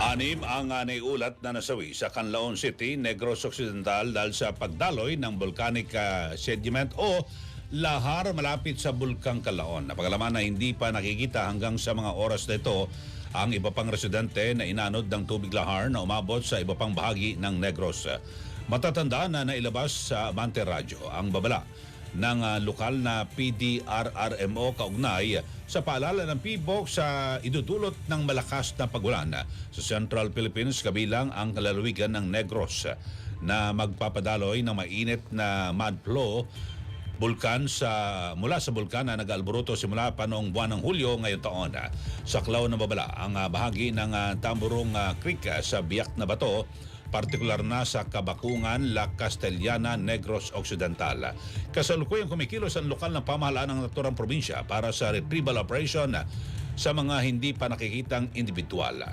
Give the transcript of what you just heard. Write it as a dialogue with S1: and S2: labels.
S1: Anim ang uh, naiulat na nasawi sa Canlaon City, Negros Occidental dahil sa pagdaloy ng volcanic ah, sediment o lahar malapit sa Bulkang Canlaon. Napagalaman na hindi pa nakikita hanggang sa mga oras na ito ang iba pang residente na inanod ng tubig lahar na umabot sa iba pang bahagi ng Negros. Matatanda na nailabas sa Mante Radio ang babala ng ah, lokal na PDRRMO kaugnay sa paalala ng PBOK sa idudulot ng malakas na pagulan sa Central Philippines kabilang ang kalalawigan ng Negros na magpapadaloy ng mainit na mud flow bulkan sa mula sa bulkan na nag-alboruto simula pa noong buwan ng Hulyo ngayong taon. Sa klaw ng babala, ang ah, bahagi ng ah, Tamburong Creek sa biyak na bato partikular na sa Kabakungan, La Castellana, Negros Occidental. Kasalukuyang kumikilos ang lokal na pamahalaan ng naturang probinsya para sa retrieval operation sa mga hindi pa nakikitang individual.